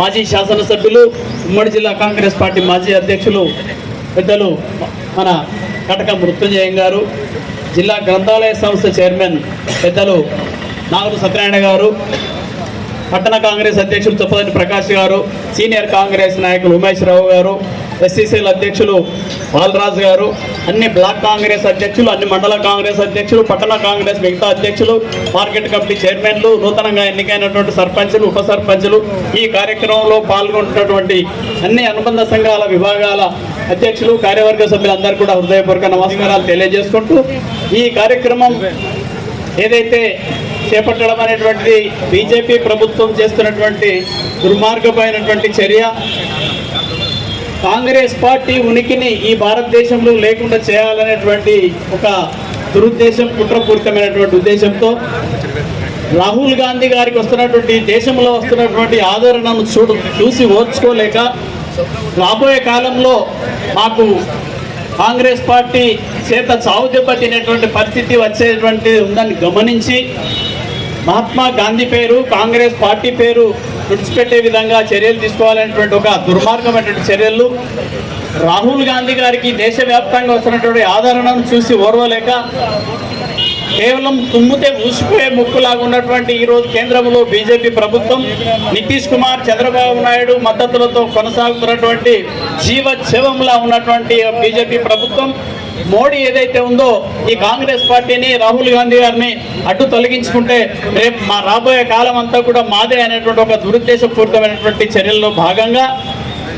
మాజీ శాసనసభ్యులు ఉమ్మడి జిల్లా కాంగ్రెస్ పార్టీ మాజీ అధ్యక్షులు పెద్దలు మన కటక మృత్యుంజయం గారు జిల్లా గ్రంథాలయ సంస్థ చైర్మన్ పెద్దలు నాగరు సత్యనారాయణ గారు పట్టణ కాంగ్రెస్ అధ్యక్షులు చొప్పదండి ప్రకాష్ గారు సీనియర్ కాంగ్రెస్ నాయకులు ఉమేష్ రావు గారు ఎస్సీసీల అధ్యక్షులు బాలరాజు గారు అన్ని బ్లాక్ కాంగ్రెస్ అధ్యక్షులు అన్ని మండల కాంగ్రెస్ అధ్యక్షులు పట్టణ కాంగ్రెస్ మిగతా అధ్యక్షులు మార్కెట్ కమిటీ చైర్మన్లు నూతనంగా ఎన్నికైనటువంటి సర్పంచులు ఉప సర్పంచులు ఈ కార్యక్రమంలో పాల్గొంటున్నటువంటి అన్ని అనుబంధ సంఘాల విభాగాల అధ్యక్షులు కార్యవర్గ సభ్యులందరూ కూడా హృదయపూర్వక నమస్కారాలు తెలియజేసుకుంటూ ఈ కార్యక్రమం ఏదైతే చేపట్టడం అనేటువంటిది బీజేపీ ప్రభుత్వం చేస్తున్నటువంటి దుర్మార్గమైనటువంటి చర్య కాంగ్రెస్ పార్టీ ఉనికిని ఈ భారతదేశంలో లేకుండా చేయాలనేటువంటి ఒక దురుద్దేశం కుట్రపూరితమైనటువంటి ఉద్దేశంతో రాహుల్ గాంధీ గారికి వస్తున్నటువంటి దేశంలో వస్తున్నటువంటి ఆదరణను చూడు చూసి ఓర్చుకోలేక రాబోయే కాలంలో మాకు కాంగ్రెస్ పార్టీ చేత చావు దెబ్బ తినేటువంటి పరిస్థితి వచ్చేటువంటి ఉందని గమనించి మహాత్మా గాంధీ పేరు కాంగ్రెస్ పార్టీ పేరు తుడిచిపెట్టే విధంగా చర్యలు తీసుకోవాలనేటువంటి ఒక దుర్మార్గమైనటువంటి చర్యలు. రాహుల్ గాంధీ గారికి దేశవ్యాప్తంగా వస్తున్నటువంటి ఆదరణను చూసి ఓర్వలేక కేవలం తుమ్మితే ఊసిపోయే ముక్కులాగా ఉన్నటువంటి ఈరోజు కేంద్రంలో బీజేపీ ప్రభుత్వం నితీష్ కుమార్ చంద్రబాబు నాయుడు మద్దతులతో కొనసాగుతున్నటువంటి జీవ ఉన్నటువంటి బీజేపీ ప్రభుత్వం మోడీ ఏదైతే ఉందో ఈ కాంగ్రెస్ పార్టీని రాహుల్ గాంధీ గారిని అడ్డు తొలగించుకుంటే రేపు మా రాబోయే కాలం అంతా కూడా మాదే అనేటువంటి ఒక దురుద్దేశపూరితమైనటువంటి చర్యల్లో భాగంగా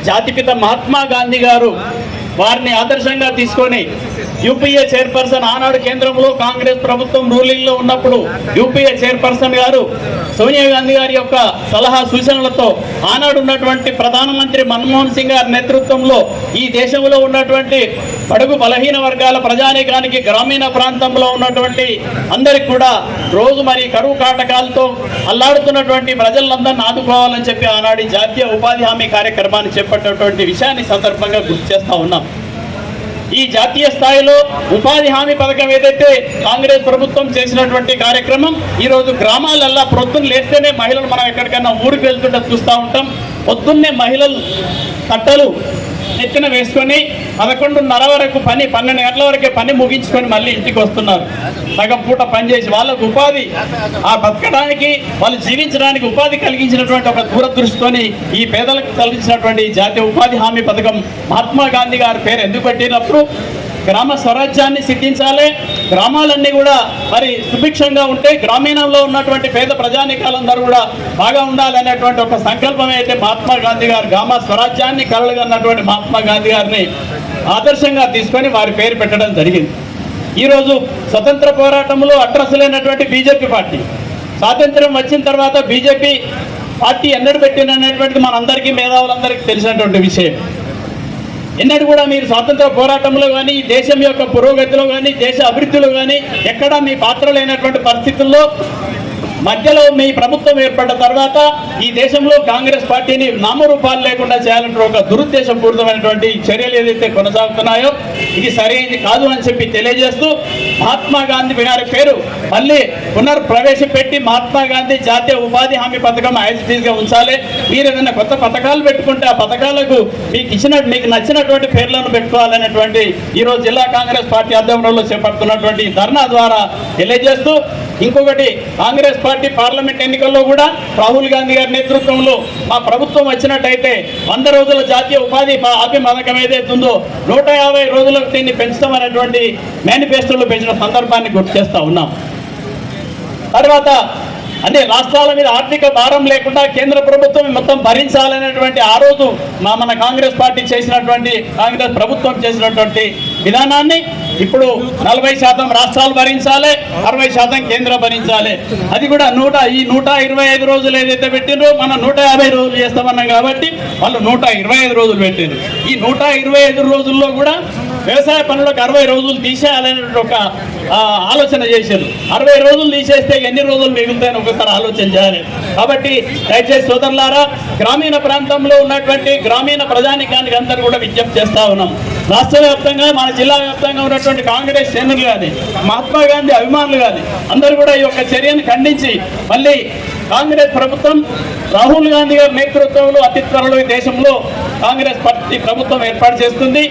జాతిపిత మహాత్మా గాంధీ గారు వారిని ఆదర్శంగా తీసుకొని యూపీఏ చైర్పర్సన్ ఆనాడు కేంద్రంలో కాంగ్రెస్ ప్రభుత్వం రూలింగ్లో ఉన్నప్పుడు యూపీఏ చైర్పర్సన్ గారు సోనియా గాంధీ గారి యొక్క సలహా సూచనలతో ఆనాడు ఉన్నటువంటి ప్రధానమంత్రి మన్మోహన్ సింగ్ గారి నేతృత్వంలో ఈ దేశంలో ఉన్నటువంటి పడుగు బలహీన వర్గాల ప్రజానీకానికి గ్రామీణ ప్రాంతంలో ఉన్నటువంటి అందరికి కూడా రోజు మరి కరువు కాటకాలతో అల్లాడుతున్నటువంటి ప్రజలందరినీ ఆదుకోవాలని చెప్పి ఆనాడు జాతీయ ఉపాధి హామీ కార్యక్రమాన్ని చేపట్టినటువంటి విషయాన్ని సందర్భంగా గుర్తు చేస్తూ ఉన్నాం. ఈ జాతీయ స్థాయిలో ఉపాధి హామీ పథకం ఏదైతే కాంగ్రెస్ ప్రభుత్వం చేసినటువంటి కార్యక్రమం ఈరోజు గ్రామాలల్లా ప్రొద్దున లేస్తేనే మహిళలు మనం ఎక్కడికైనా ఊరికి వెళ్తుంటే చూస్తూ ఉంటాం. పొద్దున్నే మహిళలు కట్టలు ఎత్తిన వేసుకొని పదకొండున్నర వరకు పని పన్నెండు గంటల వరకే పని ముగించుకొని మళ్ళీ ఇంటికి వస్తున్నారు. సగం పూట పనిచేసి వాళ్ళకు ఉపాధి. ఆ బతకడానికి వాళ్ళు జీవించడానికి ఉపాధి కలిగించినటువంటి ఒక దూరదృష్టితోని ఈ పేదలకు కలిగించినటువంటి జాతీయ ఉపాధి హామీ పథకం మహాత్మా గాంధీ గారి పేరు ఎందుకు పెట్టినప్పుడు గ్రామ స్వరాజ్యాన్ని సిద్ధించాలి గ్రామాలన్నీ కూడా మరి సుభిక్షంగా ఉంటే గ్రామీణంలో ఉన్నటువంటి పేద ప్రజానికాలందరూ కూడా బాగా ఉండాలనేటువంటి ఒక సంకల్పం అయితే మహాత్మా గాంధీ గారు గ్రామ స్వరాజ్యాన్ని కలలుగన్నటువంటి మహాత్మా గాంధీ గారిని ఆదర్శంగా తీసుకొని వారి పేరు పెట్టడం జరిగింది. ఈరోజు స్వతంత్ర పోరాటంలో అట్రసులైనటువంటి బీజేపీ పార్టీ. స్వాతంత్రం వచ్చిన తర్వాత బీజేపీ పార్టీ ఎన్నడు పెట్టినటువంటిది మనందరికీ మేధావులందరికీ తెలిసినటువంటి విషయం. ఎన్నడూ కూడా మీరు స్వాతంత్ర పోరాటంలో కానీ దేశం యొక్క పురోగతిలో కానీ దేశ అభివృద్ధిలో కానీ ఎక్కడా మీ పాత్ర లేనటువంటి పరిస్థితుల్లో మధ్యలో మీ ప్రభుత్వం ఏర్పడ్డ తర్వాత ఈ దేశంలో కాంగ్రెస్ పార్టీని నామరూపాలు లేకుండా చేయాలంటే ఒక దురుద్దేశపూరితమైనటువంటి చర్యలు ఏదైతే కొనసాగుతున్నాయో ఇది సరైనది కాదు అని చెప్పి తెలియజేస్తూ మహాత్మా గాంధీ గారి పేరు మళ్ళీ పునర్ప్రవేశపెట్టి మహాత్మా గాంధీ జాతీయ ఉపాధి హామీ పథకం ఐఎస్టీగా ఉంచాలి. మీరు ఏదైనా కొత్త పథకాలు పెట్టుకుంటే ఆ పథకాలకు మీకు ఇచ్చిన మీకు నచ్చినటువంటి పేర్లను పెట్టుకోవాలనేటువంటి ఈరోజు జిల్లా కాంగ్రెస్ పార్టీ ఆధ్వర్యంలో చేపడుతున్నటువంటి ధర్నా ద్వారా తెలియజేస్తూ ఇంకొకటి కాంగ్రెస్ పార్టీ పార్లమెంట్ ఎన్నికల్లో కూడా రాహుల్ గాంధీ గారి నేతృత్వంలో మా ప్రభుత్వం వచ్చినట్టయితే వంద రోజుల జాతీయ ఉపాధి ప- హామీ పథకం ఏదైతే ఉందో నూట యాభై రోజులకు దీన్ని పెంచుతామనేటువంటి మేనిఫెస్టోలో పెంచిన సందర్భాన్ని గుర్తు చేస్తా ఉన్నాం. తర్వాత అంటే రాష్ట్రాల మీద ఆర్థిక భారం లేకుండా కేంద్ర ప్రభుత్వం మొత్తం భరించాలనేటువంటి ఆ రోజు మా మన కాంగ్రెస్ పార్టీ చేసినటువంటి కాంగ్రెస్ ప్రభుత్వం చేసినటువంటి విధానాన్ని ఇప్పుడు నలభై శాతం రాష్ట్రాలు భరించాలి అరవై శాతం కేంద్రం భరించాలి. అది కూడా నూట ఈ నూట ఇరవై ఐదు రోజులు ఏదైతే పెట్టినో మనం నూట యాభై రోజులు చేస్తామన్నాం కాబట్టి వాళ్ళు నూట ఇరవై ఐదు రోజులు పెట్టిండ్రు. ఈ నూట ఇరవై ఐదు రోజుల్లో కూడా వ్యవసాయ పనులకు అరవై రోజులు తీసేయాలనే ఒక ఆలోచన చేశారు. అరవై రోజులు తీసేస్తే ఎన్ని రోజులు మిగులుతాయని ఒకసారి ఆలోచన చేయాలి. కాబట్టి దయచేసి సోదరులారా గ్రామీణ ప్రాంతంలో ఉన్నటువంటి గ్రామీణ ప్రజానికానికి అందరూ కూడా విజ్ఞప్తి చేస్తా ఉన్నాం. రాష్ట్ర వ్యాప్తంగా మన జిల్లా వ్యాప్తంగా ఉన్నటువంటి కాంగ్రెస్ శ్రేణులు కానీ మహాత్మా గాంధీ అభిమానులు కానీ అందరూ కూడా ఈ యొక్క చర్యను ఖండించి మళ్ళీ కాంగ్రెస్ ప్రభుత్వం రాహుల్ గాంధీ గారి నేతృత్వంలో అతి త్వరలో దేశంలో కాంగ్రెస్ పార్టీ ప్రభుత్వం ఏర్పాటు చేస్తుంది.